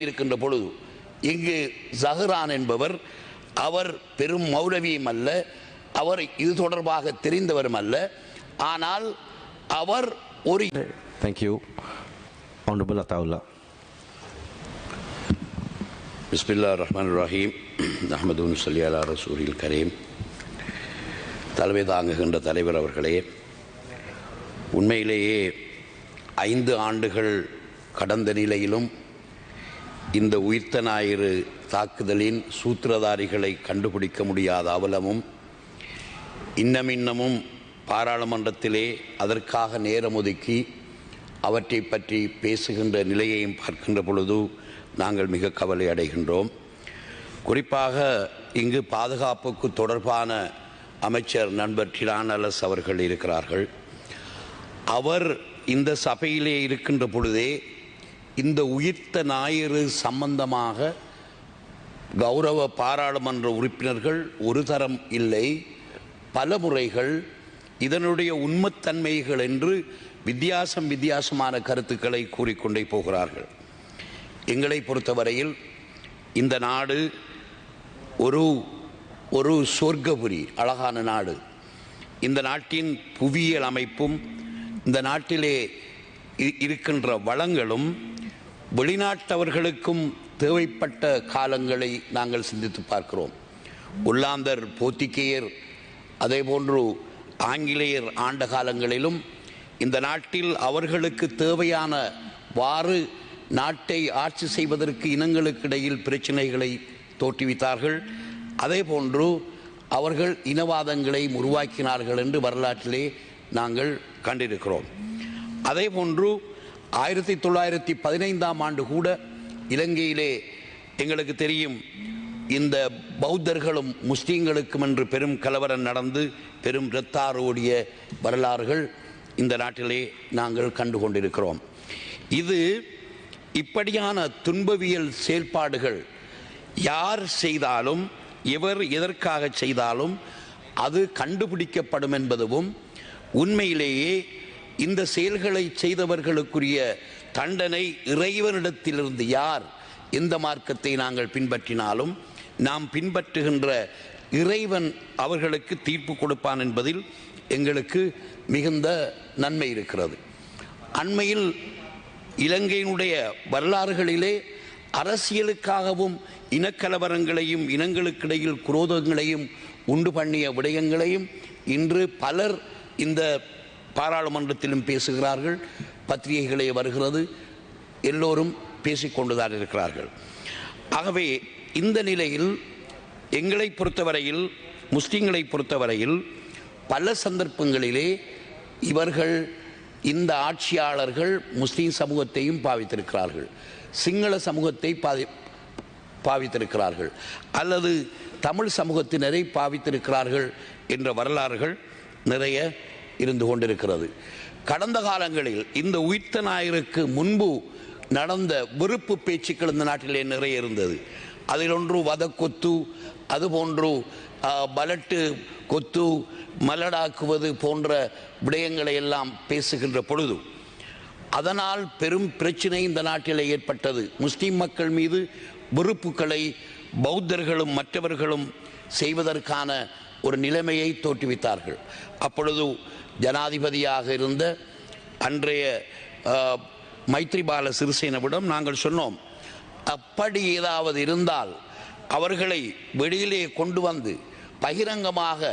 இருக்கின்ற பொழுது இங்கு ஜஹ்ரான் என்பவர் அவர் பெரும் மௌலவியும் அல்ல அவர் இது தொடர்பாக தெரிந்தவரும் அல்ல ஆனால் அவர் ஒரு Thank you. Honorable Ataullah. பிஸ்மில்லா ரஹ்மான் ரஹீம் அஹமது சொல்லி அலா ரசூலில் கரீம் தலைமை தாங்குகின்ற தலைவர் அவர்களே உண்மையிலேயே ஐந்து ஆண்டுகள் கடந்த நிலையிலும் இந்த உயிர்த்த ஞாயிறு தாக்குதலின் சூத்திரதாரிகளை கண்டுபிடிக்க முடியாத அவலமும் இன்னமின்னமும் பாராளுமன்றத்திலே அதற்காக நேரம் ஒதுக்கி அவற்றை பற்றி பேசுகின்ற நிலையையும் பார்க்கின்ற பொழுது நாங்கள் மிக கவலை அடைகின்றோம். குறிப்பாக இங்கு பாதுகாப்புக்கு தொடர்பான அமைச்சர் நண்பர் டிலானலஸ் அலஸ் அவர்கள் இருக்கிறார்கள். அவர் இந்த சபையிலே இருக்கின்ற பொழுதே இந்த உயிர்த்த ஞாயிறு சம்பந்தமாக கௌரவ பாராளுமன்ற உறுப்பினர்கள் ஒரு தரம் இல்லை. பல முறைகள் இதனுடைய உண்மைத்தன்மைகள் என்று வித்தியாசம் வித்தியாசமான கருத்துக்களை கூறிக்கொண்டே போகிறார்கள். எங்களை பொறுத்தவரையில் இந்த நாடு ஒரு ஒரு சொர்க்கபுரி அழகான நாடு. இந்த நாட்டின் புவியியல் அமைப்பும் இந்த நாட்டிலே இ- இருக்கின்ற வளங்களும் வெளிநாட்டவர்களுக்கும் தேவைப்பட்ட காலங்களை நாங்கள் சிந்தித்து பார்க்கிறோம். ஒல்லாந்தர் போர்த்துகேயர் அதேபோன்று ஆங்கிலேயர் ஆண்ட காலங்களிலும் இந்த நாட்டில் அவர்களுக்கு தேவையான வாறு நாட்டை ஆட்சி செய்வதற்கு இனங்களுக்கு இடையில் பிரச்சனைகளை தோற்றுவித்தார்கள். அதேபோன்று அவர்கள் இனவாதங்களை உருவாக்கினார்கள் என்று வரலாற்றிலே நாங்கள் கண்டிருக்கிறோம். அதேபோன்று ஆயிரத்தி தொள்ளாயிரத்தி பதினைந்தாம் ஆண்டு கூட இலங்கையிலே எங்களுக்கு தெரியும் இந்த பௌத்தர்களும் முஸ்லீம்களுக்கும் என்று பெரும் கலவரம் நடந்து பெரும் இரத்தாரோடிய வரலாறுகள் இந்த நாட்டிலே நாங்கள் கண்டு கொண்டிருக்கிறோம் இது இப்படியான துன்பவியல் செயல்பாடுகள் யார் செய்தாலும் எவர் எதற்காக செய்தாலும் அது கண்டுபிடிக்கப்படும் என்பதும் உண்மையிலேயே இந்த செயல்களை செய்தவர்களுக்குரிய தண்டனை இறைவனிடத்திலிருந்து யார் எந்த மார்க்கத்தை நாங்கள் பின்பற்றினாலும் நாம் பின்பற்றுகின்ற இறைவன் அவர்களுக்கு தீர்ப்பு கொடுப்பான் என்பதில் எங்களுக்கு மிகுந்த நன்மை இருக்கிறது. அண்மையில் இலங்கையினுடைய வரலாறுகளிலே அரசியலுக்காகவும் இனக்கலவரங்களையும் இனங்களுக்கிடையில் குரோதங்களையும் உண்டு பண்ணிய விடயங்களையும் இன்று பலர் இந்த பாராளுமன்றத்திலும் பேசுகிறார்கள். பத்திரிகைகளே வருகிறது. எல்லோரும் பேசிக்கொண்டுதான் இருக்கிறார்கள். ஆகவே இந்த நிலையில் எங்களை பொறுத்தவரையில் முஸ்லீம்களை பொறுத்தவரையில் பல சந்தர்ப்பங்களிலே இவர்கள் இந்த ஆட்சியாளர்கள் முஸ்லீம் சமூகத்தையும் பாவித்திருக்கிறார்கள். சிங்கள சமூகத்தை பாதி பாவித்திருக்கிறார்கள். அல்லது தமிழ் சமூகத்தினரை பாவித்திருக்கிறார்கள் என்ற வரலாறுகள் நிறைய இருந்து கொண்டிருக்கிறது. கடந்த காலங்களில் இந்த உயிர்த்த ஞாயிறுக்கு முன்பு நடந்த வெறுப்பு பேச்சுக்கள் இந்த நாட்டிலே நிறைய இருந்தது. அதில் ஒன்று வதக்கொத்து அதுபோன்று போன்று பலட்டு கொத்து மலடாக்குவது போன்ற விடயங்களை எல்லாம் பேசுகின்ற பொழுது அதனால் பெரும் பிரச்சனை இந்த நாட்டில் ஏற்பட்டது. முஸ்லீம் மக்கள் மீது வெறுப்புகளை பௌத்தர்களும் மற்றவர்களும் செய்வதற்கான ஒரு நிலைமையை தோற்றுவித்தார்கள். அப்பொழுது ஜனாதிபதியாக இருந்த அன்றைய மைத்ரிபால சிறிசேனவிடம் நாங்கள் சொன்னோம் அப்படி ஏதாவது இருந்தால் அவர்களை வெளியிலே கொண்டு வந்து பகிரங்கமாக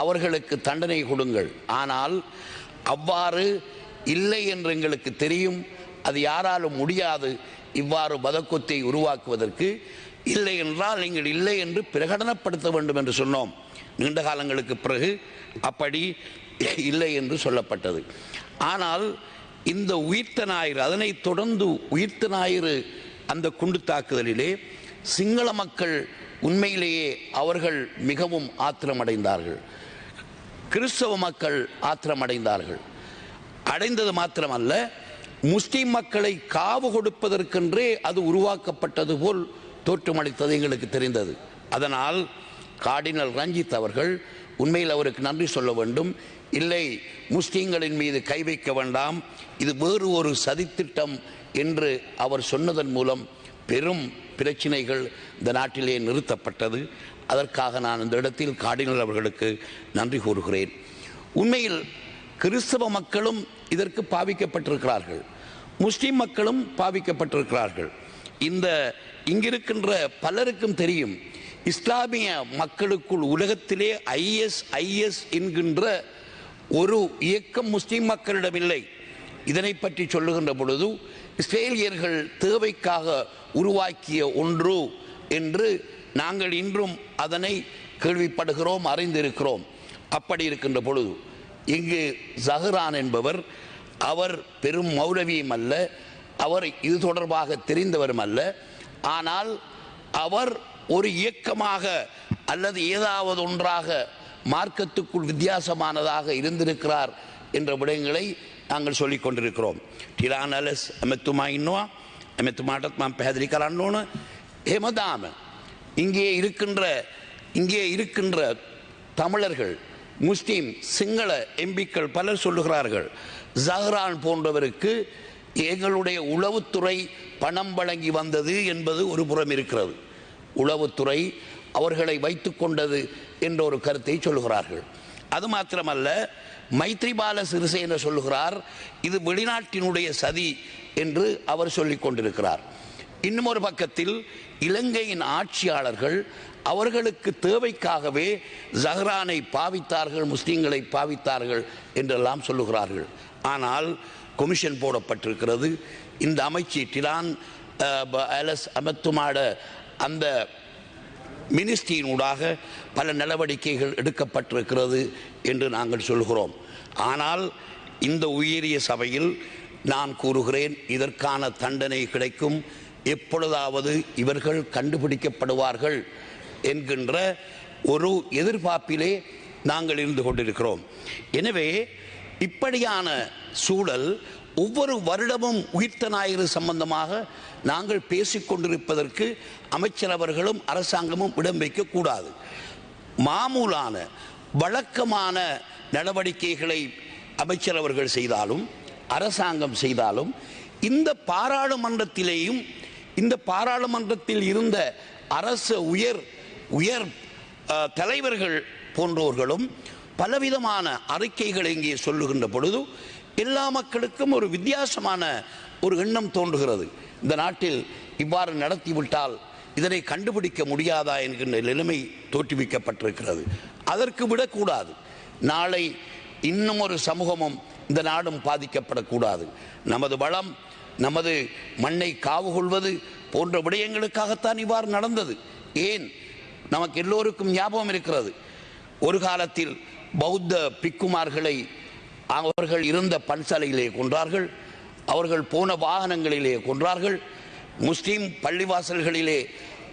அவர்களுக்கு தண்டனை கொடுங்கள். ஆனால் அவ்வாறு இல்லை என்று எங்களுக்கு தெரியும். அது யாராலும் முடியாது. இவ்வாறு பதக்கத்தை உருவாக்குவதற்கு இல்லை என்றால் நீங்கள் இல்லை என்று பிரகடனப்படுத்த வேண்டும் என்று சொன்னோம். நீண்ட காலங்களுக்கு பிறகு அப்படி இல்லை என்று சொல்லப்பட்டது. ஆனால் இந்த உயிர்த்த ஞாயிறு அதனை தொடர்ந்து உயிர்த்த ஞாயிறு அந்த குண்டு தாக்குதலிலே சிங்கள மக்கள் உண்மையிலேயே அவர்கள் மிகவும் ஆத்திரமடைந்தார்கள். கிறிஸ்தவ மக்கள் ஆத்திரமடைந்தார்கள். அடைந்தது மாத்திரமல்ல முஸ்லிம் மக்களை காவு கொடுப்பதற்கென்றே அது உருவாக்கப்பட்டது போல் தோற்றமளித்தது எங்களுக்கு தெரிந்தது. அதனால் கார்டினல் ரஞ்சித் அவர்கள் உண்மையில் அவருக்கு நன்றி சொல்ல வேண்டும். இல்லை முஸ்லீம்களின் மீது கை வைக்க வேண்டாம். இது வேறு ஒரு சதித்திட்டம் என்று அவர் சொன்னதன் மூலம் பெரும் பிரச்சினைகள் இந்த நாட்டிலே நிறுத்தப்பட்டது. அதற்காக நான் இந்த இடத்தில் காடினல் அவர்களுக்கு நன்றி கூறுகிறேன். உண்மையில் கிறிஸ்தவ மக்களும் இதற்கு பாவிக்கப்பட்டிருக்கிறார்கள். முஸ்லீம் மக்களும் பாவிக்கப்பட்டிருக்கிறார்கள். இந்த இங்கிருக்கின்ற பலருக்கும் தெரியும் இஸ்லாமிய மக்களுக்குள் உலகத்திலே ஐஎஸ் ஐஎஸ் என்கின்ற ஒரு இயக்கம் முஸ்லிம் மக்களிடமில்லை இதனை பற்றி சொல்லுகின்ற பொழுது இஸ்ரேலியர்கள் தேவைக்காக உருவாக்கிய ஒன்று என்று நாங்கள் இன்றும் அதனை கேள்விப்படுகிறோம் அறிந்திருக்கிறோம். அப்படி இருக்கின்ற பொழுது இங்கு ஜஹரான் என்பவர் அவர் பெரும் மௌலவியும் அல்ல அவர் இது தொடர்பாக தெரிந்தவரும் அல்ல. ஆனால் அவர் ஒரு இயக்கமாக அல்லது ஏதாவது ஒன்றாக மார்க்கத்துக்குள் வித்தியாசமானதாக இருந்திருக்கிறார் என்ற விடயங்களை நாங்கள் சொல்லிக் கொண்டிருக்கிறோம். டிலானலஸ் அமெத்துமா இன்னுவா அமெத்துமாட்டத்மா பேதரிக்கலான்னு ஹெமதாம இங்கே இருக்கின்ற இங்கே இருக்கின்ற தமிழர்கள் முஸ்லீம் சிங்கள எம்பிக்கள் பலர் சொல்லுகிறார்கள் ஜஹ்ரான் போன்றவருக்கு எங்களுடைய உளவுத்துறை பணம் வழங்கி வந்தது என்பது ஒரு புறம் இருக்கிறது. உளவுத்துறை அவர்களை வைத்து கொண்டது என்ற ஒரு கருத்தை சொல்லுகிறார்கள். அது மாத்திரமல்ல மைத்ரிபால சிறிசேன சொல்லுகிறார் இது வெளிநாட்டினுடைய சதி என்று அவர் சொல்லிக் கொண்டிருக்கிறார். இன்னும் ஒரு பக்கத்தில் இலங்கையின் ஆட்சியாளர்கள் அவர்களுக்கு தேவைக்காகவே ஜஹ்ரானை பாவித்தார்கள் முஸ்லீம்களை பாவித்தார்கள் என்றெல்லாம் சொல்லுகிறார்கள். ஆனால் கொமிஷன் போடப்பட்டிருக்கிறது. இந்த அமைச்சு டிலான் அலஸ் அமத்துமாட அந்த மினிஸ்ட்ரியினூடாக பல நடவடிக்கைகள் எடுக்கப்பட்டிருக்கிறது என்று நாங்கள் சொல்கிறோம். ஆனால் இந்த உயரிய சபையில் நான் கூறுகிறேன் இதற்கான தண்டனை கிடைக்கும். எப்பொழுதாவது இவர்கள் கண்டுபிடிக்கப்படுவார்கள் என்கின்ற ஒரு எதிர்பார்ப்பிலே நாங்கள் இருந்து கொண்டிருக்கிறோம். எனவே இப்படியான சூழல் ஒவ்வொரு வருடமும் உயிர்த்த ஞாயிறு சம்பந்தமாக நாங்கள் பேசிக்கொண்டிருப்பதற்கு அமைச்சர் அவர்களும் அரசாங்கமும் இடம் வைக்கக்கூடாது மாமூலான வழக்கமான நடவடிக்கைகளை அமைச்சர் அவர்கள் செய்தாலும் அரசாங்கம் செய்தாலும் இந்த பாராளுமன்றத்திலேயும் இந்த பாராளுமன்றத்தில் இருந்த அரசு உயர் உயர் தலைவர்கள் போன்றோர்களும் பலவிதமான அறிக்கைகளை இங்கே சொல்லுகின்ற பொழுது எல்லா மக்களுக்கும் ஒரு வித்தியாசமான ஒரு எண்ணம் தோன்றுகிறது. இந்த நாட்டில் இவ்வாறு நடத்திவிட்டால் இதனை கண்டுபிடிக்க முடியாதா என்கின்ற நிலைமை தோற்றுவிக்கப்பட்டிருக்கிறது. அதற்கு விடக்கூடாது. நாளை இன்னும் ஒரு சமூகமும் இந்த நாடும் பாதிக்கப்படக்கூடாது. நமது வளம் நமது மண்ணை காவு கொள்வது போன்ற விடயங்களுக்காகத்தான் இவ்வாறு நடந்தது. ஏன்? நமக்கு எல்லோருக்கும் ஞாபகம் இருக்கிறது. ஒரு காலத்தில் பௌத்த பிக்குமார்களை அவர்கள் இருந்த பன்சாலையிலே கொன்றார்கள். அவர்கள் போன வாகனங்களிலே கொன்றார்கள். முஸ்லீம் பள்ளிவாசல்களிலே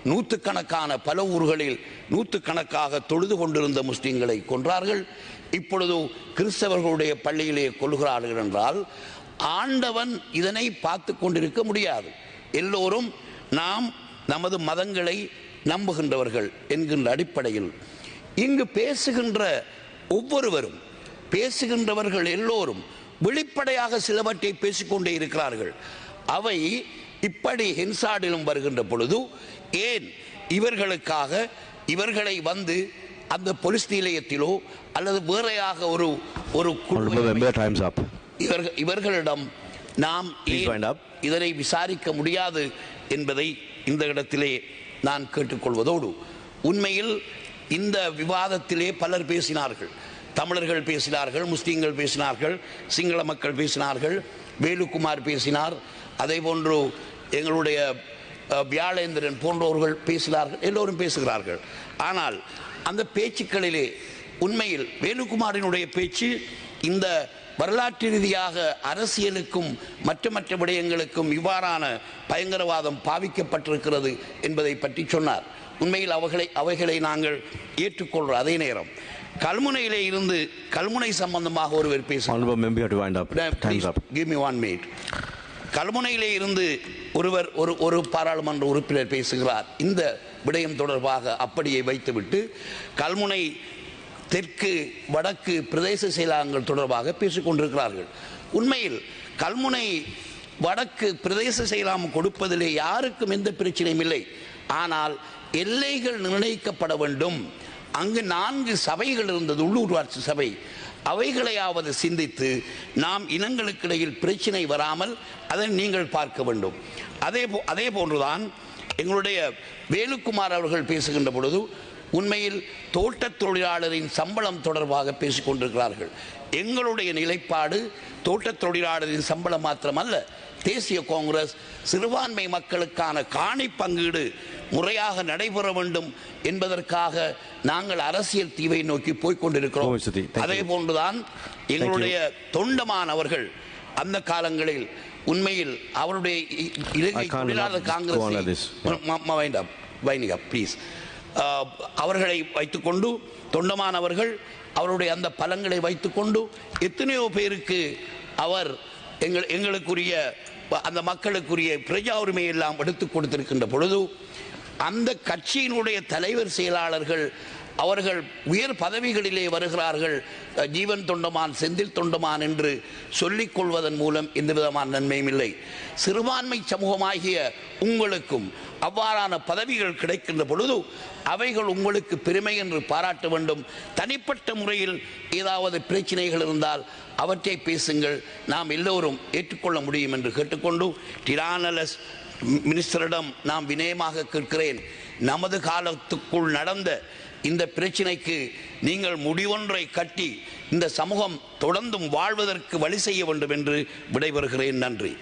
நூற்றுக்கணக்கான பல ஊர்களில் நூற்றுக்கணக்காக தொழுது கொண்டிருந்த முஸ்லீம்களை கொன்றார்கள். இப்பொழுது கிறிஸ்தவர்களுடைய பள்ளியிலே கொள்கிறார்கள் என்றால் ஆண்டவன் இதனை பார்த்து கொண்டிருக்க முடியாது. எல்லோரும் நாம் நமது மதங்களை நம்புகின்றவர்கள் என்கின்ற அடிப்படையில் இங்கு பேசுகின்ற ஒவ்வொருவரும் பேசுகின்றவர்கள் எல்லோரும் வெளிப்படையாக சிலவற்றை பேசிக்கொண்டே இருக்கிறார்கள் அவை இப்படி ஹென்சாடிலும் வருகின்ற பொழுது ஏன் இவர்களுக்காக இவர்களை வந்து அந்த போலீஸ் நிலையத்திலோ அல்லது வேறையாக ஒரு ஒரு. இவர்கள் இவர்களிடம் நாம். இதனை விசாரிக்க முடியாது என்பதை இந்த இடத்திலே நான் கேட்டுக்கொள்வதோடு உண்மையில் இந்த விவாதத்திலே பலர் பேசினார்கள் தமிழர்கள் பேசினார்கள் முஸ்லீம்கள் பேசினார்கள் சிங்கள மக்கள் பேசினார்கள் வேலுக்குமார் பேசினார் அதே போன்று எங்களுடைய வியாழேந்திரன் போன்றவர்கள் பேசினார்கள் எல்லோரும் பேசுகிறார்கள். ஆனால் அந்த பேச்சுக்களிலே உண்மையில் வேலுக்குமாரினுடைய பேச்சு இந்த வரலாற்று ரீதியாக அரசியலுக்கும் மற்ற மற்ற விடயங்களுக்கும் இவ்வாறான பயங்கரவாதம் பாவிக்கப்பட்டிருக்கிறது என்பதை பற்றி சொன்னார். உண்மையில் அவைகளை அவைகளை நாங்கள் ஏற்றுக்கொள்கிறோம். அதே நேரம் கல்முனையிலே இருந்து கல்முனை சம்பந்தமாக ஒருவர் மினிட் கல்முனையிலே இருந்து ஒருவர் ஒரு ஒரு பாராளுமன்ற உறுப்பினர் பேசுகிறார். இந்த விடயம் தொடர்பாக அப்படியே வைத்துவிட்டு கல்முனை தெற்கு வடக்கு பிரதேச செயலகங்கள் தொடர்பாக பேசிக் கொண்டிருக்கிறார்கள். உண்மையில் கல்முனை வடக்கு பிரதேச செயலாம் கொடுப்பதிலே யாருக்கும் எந்த பிரச்சனையும் இல்லை. ஆனால் எல்லைகள் நிர்ணயிக்கப்பட வேண்டும். அங்கு நான்கு சபைகள் இருந்தது உள்ளூராட்சி சபை. அவைகளையாவது சிந்தித்து நாம் இனங்களுக்கிடையில் பிரச்சனை வராமல் அதை நீங்கள் பார்க்க வேண்டும். அதே போ அதே போன்றுதான் எங்களுடைய வேலுக்குமார் அவர்கள் பேசுகின்ற பொழுது உண்மையில் தோட்டத் தொழிலாளரின் சம்பளம் தொடர்பாக பேசிக்கொண்டிருக்கிறார்கள் எங்களுடைய நிலைப்பாடு தோட்டத் தொழிலாளரின் சம்பளம் மாத்திரமல்ல தேசிய காங்கிரஸ் சிறுபான்மை மக்களுக்கான காணி பங்கீடு முறையாக நடைபெற வேண்டும் என்பதற்காக நாங்கள் அரசியல் தீவை நோக்கி போய்க் கொண்டிருக்கிறோம் ஓ, சுதி. Thank you. அதே போன்றுதான் எங்களுடைய தொண்டமான் அவர்கள் அந்த காலங்களில் உண்மையில் அவருடைய இலங்கை தொழிலாளர். காங்கிரஸ் வைனிகா ப்ளீஸ் அவர்களை வைத்துக்கொண்டு தொண்டமான் அவர்கள் அவருடைய அந்த பலங்களை வைத்துக்கொண்டு எத்தனையோ பேருக்கு அவர் எங்கள் எங்களுக்குரிய அந்த மக்களுக்குரிய பிரஜா உரிமை எல்லாம் எடுத்து கொடுத்திருக்கின்ற பொழுது அந்த கட்சியினுடைய தலைவர் செயலாளர்கள் அவர்கள் உயர் பதவிகளிலே வருகிறார்கள். ஜீவன் தொண்டமான் செந்தில் தொண்டமான் என்று சொல்லிக் கொள்வதன் மூலம் எந்த விதமான நன்மையும் இல்லை. சிறுபான்மை சமூகமாகிய உங்களுக்கும் அவ்வாறான பதவிகள் கிடைக்கின்ற பொழுது அவைகள் உங்களுக்கு பெருமை என்று பாராட்ட வேண்டும். தனிப்பட்ட முறையில் ஏதாவது பிரச்சனைகள் இருந்தால் அவற்றை பேசுங்கள். நாம் எல்லோரும் ஏற்றுக்கொள்ள முடியும் என்று கேட்டுக்கொண்டு டிரானலஸ் மினிஸ்டரிடம் நாம் வினயமாக கேட்கிறேன். நமது காலத்துக்குள் நடந்த இந்த பிரச்சினைக்கு நீங்கள் முடிவொன்றை கட்டி இந்த சமூகம் தொடர்ந்தும் வாழ்வதற்கு வழி செய்ய வேண்டும் என்று விடைபெறுகிறேன். நன்றி.